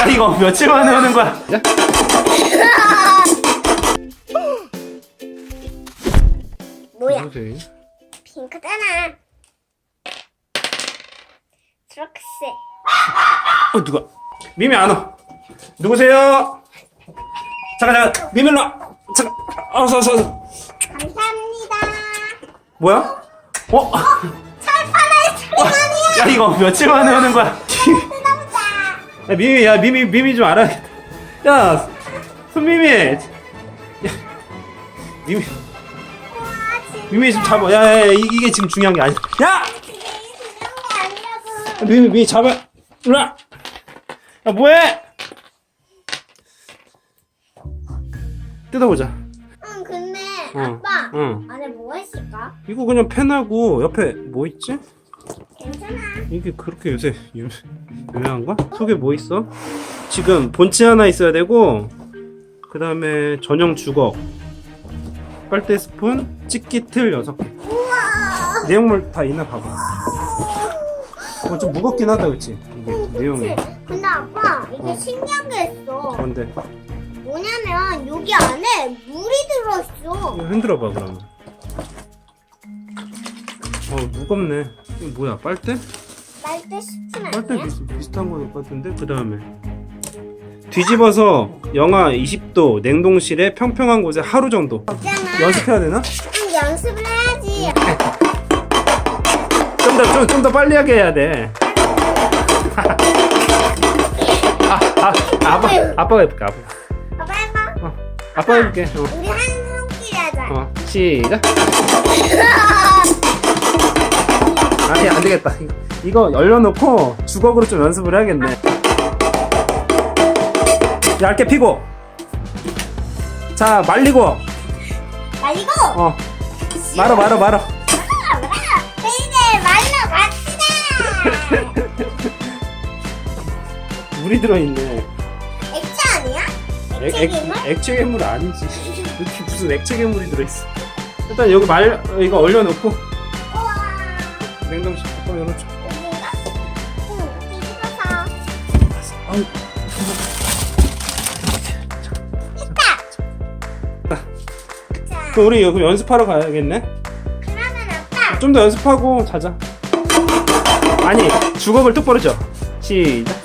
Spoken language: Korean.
야 이거 며칠 만에 하는 거야? 야? 뭐야? 누구세요? 핑크잖아. 트럭스. 어 누가? 미미 안 와. 누구세요? 잠깐 잠깐 미미 일로 와. 잠깐. 어서 어서 어서. 감사합니다. 뭐야? 어? 철판에 소리만이야. 야 이거 며칠 만에 하는 거야? 야 미미 야 미미 미미 좀 알아야겠다. 야 손미미. 야, 미미. 미미 좀 잡아. 야, 야, 야 이- 이게 지금 중요한 게 아니야. 야. 미미 미미 잡아. 와. 야 뭐해? 뜯어보자. 응, 근데 응, 아빠 응. 안에 뭐가 있을까? 이거 그냥 펜하고 옆에 뭐 있지? 괜찮아. 이게 그렇게 요새 유, 유명한가? 속에 뭐 있어? 지금 본체 하나 있어야 되고 그 다음에 전용 주걱 빨대 스푼 찍기 틀 6개 우와. 내용물 다 있나 봐봐 어, 좀 무겁긴 하다 그치? 이게 내용이 그치? 근데 아빠 이게 어. 신기한 게 있어. 뭔데? 뭐냐면 여기 안에 물이 들어있어. 이거 흔들어 봐 그러면 어 무겁네 이거 뭐야 빨대? 빨대 스푼 빨대 아니야? 비슷, 비슷한 거 같은데 그 다음에 뒤집어서 영하 20도 냉동실에 평평한 곳에 하루 정도 없잖아. 연습해야 되나? 응, 연습을 해야지. 좀더좀좀더 빨리 하게 해야 돼. 아, 아, 아빠 아빠가 해볼게 아빠. 아빠 해봐. 어, 아빠 해볼게. 어, 우리 한 손끼리 하자. 어 시작. 아니 안 되겠다. 이거 열려놓고 주걱으로 좀 연습을 해야겠네. 얇게 피고. 자 말리고. 말리고. 어 말어 말어 말어. 물이 들어있네. 액체 아니야? 액, 액체 괴물? 액, 액체 괴물 아니지. 무슨 액체 괴물이 들어있어. 일단 여기 말 이거 얼려놓고. 냉동실 뚜껑 열어줘. 자, 그럼 우리 여기 연습하러 가야겠네. 그러면 아빠. 좀더 연습하고 자자. 아니 주걱을 똑바로 져. 시작.